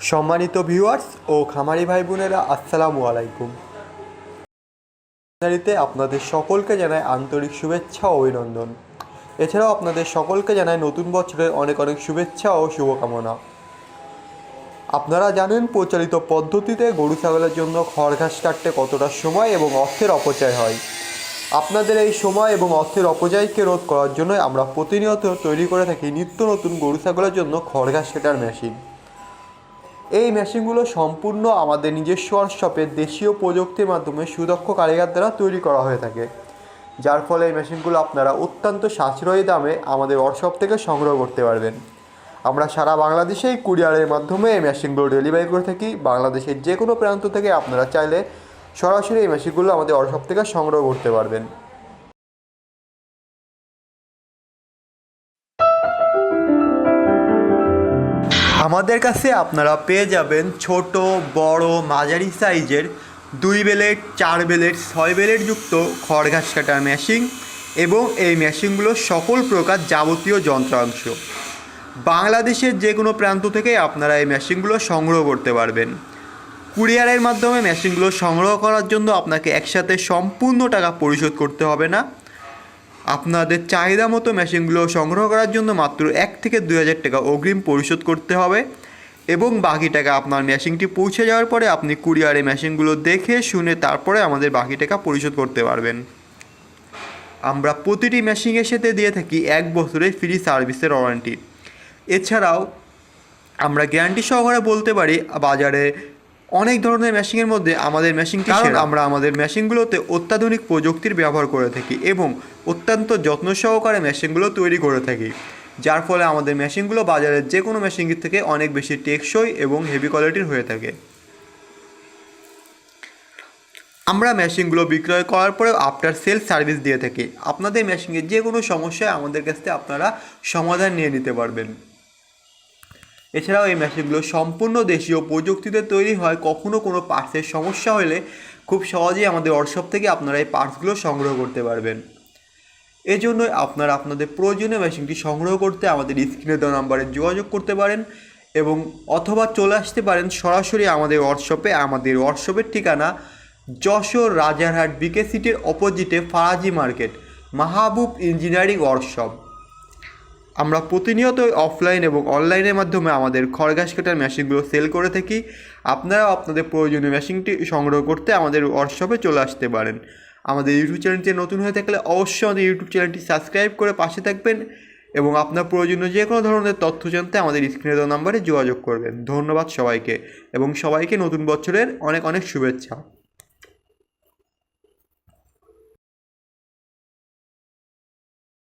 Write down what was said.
সম্মানিত ভিউয়ার্স ও খামারি ভাই বোনেরা আসসালামু আলাইকুম। আপনাদের সকলকে জানাই আন্তরিক শুভেচ্ছা ও অভিনন্দন। এছাড়াও আপনাদের সকলকে জানাই নতুন বছরের অনেক অনেক শুভেচ্ছা ও শুভকামনা। আপনারা জানেন প্রচলিত পদ্ধতিতে গরু ছাগলের জন্য খড় ঘাস কাটতে কতটা সময় এবং অর্থের অপচয় হয়। আপনাদের এই সময় এবং অর্থের অপচয়কে রোধ করার জন্য আমরা প্রতিনিয়ত তৈরি করে থাকি নিত্য নতুন গরু ছাগলের জন্য খড় ঘাস কাটার মেশিন। এই মেশিনগুলো সম্পূর্ণ আমাদের নিজস্ব ওয়ার্কশপের দেশীয় প্রযুক্তির মাধ্যমে সুদক্ষ কারিগর দ্বারা তৈরি করা হয়ে থাকে। যার ফলে এই মেশিনগুলো আপনারা অত্যন্ত সাশ্রয়ী দামে আমাদের ওয়ার্কশপ থেকে সংগ্রহ করতে পারবেন। আমরা সারা বাংলাদেশেই কুরিয়ারের মাধ্যমে এই মেশিনগুলো ডেলিভারি করে থাকি। বাংলাদেশের যে কোনো প্রান্ত থেকে আপনারা চাইলে সরাসরি এই মেশিনগুলো আমাদের ওয়ার্কশপ থেকে সংগ্রহ করতে পারবেন। আমাদের কাছে আপনারা পেয়ে যাবেন ছোট, বড়, মাঝারি সাইজের দুই বেলেট চার বেলেট ছয় বেলেট যুক্ত খড় ঘাস কাটার মেশিন এবং এই মেশিনগুলো সকল প্রকার যাবতীয় যন্ত্রাংশ। বাংলাদেশের যে কোনো প্রান্ত থেকে আপনারা এই মেশিনগুলো সংগ্রহ করতে পারবেন। কুরিয়ারের মাধ্যমে মেশিনগুলো সংগ্রহ করার জন্য আপনাকে একসাথে সম্পূর্ণ টাকা পরিশোধ করতে হবে না। আপনাদের চাহিদা মতো মেশিনগুলো সংগ্রহ করার জন্য মাত্র এক থেকে দুই হাজার টাকা অগ্রিম পরিশোধ করতে হবে এবং বাকি টাকা আপনার মেশিনটি পৌঁছে যাওয়ার পরে আপনি কুরিয়ারে মেশিনগুলো দেখে, শুনে তারপরে আমাদের বাকি টাকা পরিশোধ করতে পারবেন। আমরা প্রতিটি মেশিনের সাথে দিয়ে থাকি এক বছরের ফ্রি সার্ভিসের ওয়ারেন্টি। এছাড়াও আমরা গ্যারান্টি সহকারে বলতে পারি, বাজারে অনেক ধরনের মেশিনের মধ্যে আমাদের মেশিনটি কারণ আমরা আমাদের মেশিনগুলোতে অত্যাধুনিক প্রযুক্তির ব্যবহার করে থাকি এবং অত্যন্ত যত্ন সহকারে মেশিনগুলো তৈরি করে থাকি। যার ফলে আমাদের মেশিনগুলো বাজারের যে কোনো মেশিনের থেকে অনেক বেশি টেকসই এবং হেভি কোয়ালিটির হয়ে থাকে। আমরা মেশিনগুলো বিক্রয় করার পরে আফটার সেল সার্ভিস দিয়ে থাকি। আপনাদের মেশিনের যে কোনো সমস্যায় আমাদের কাছ থেকে আপনারা সমাধান নিয়ে নিতে পারবেন। এছাড়াও এই মেশিনগুলো সম্পূর্ণ দেশীয় প্রযুক্তিতে তৈরি হয়। কখনো কোনো পার্টসের সমস্যা হলে খুব সহজেই আমাদের ওয়ার্কশপ থেকে আপনারা এই পার্টসগুলো সংগ্রহ করতে পারবেন। এজন্য আপনারা আপনাদের প্রয়োজনীয় মেশিনটি সংগ্রহ করতে আমাদের স্ক্রিনে দেওয়া নাম্বারে যোগাযোগ করতে পারেন এবং অথবা চলে আসতে পারেন সরাসরি আমাদের ওয়ার্কশপে আমাদের ওয়ার্কশপের ঠিকানা যশোর রাজারহাট বিকে সিটির অপোজিটে Faraji market Mahbub engineering workshop আমরা প্রতিনিয়ত অফলাইন এবং অনলাইনের মাধ্যমে আমাদের খড়গাছ কাটার মেশিনগুলো সেল করে থাকি। আপনারাও আপনাদের প্রয়োজনীয় মেশিনটি সংগ্রহ করতে আমাদের ওয়ার্কশপে চলে আসতে পারেন। আমাদের ইউটিউব চ্যানেলটি নতুন হয়ে থাকলে অবশ্যই আমাদের ইউটিউব চ্যানেলটি সাবস্ক্রাইব করে পাশে থাকবেন এবং আপনার প্রয়োজনীয় যে কোনো ধরনের তথ্য জানতে আমাদের স্ক্রিনে দেওয়া নাম্বারে যোগাযোগ করবেন। ধন্যবাদ সবাইকে এবং সবাইকে নতুন বছরের অনেক অনেক শুভেচ্ছা।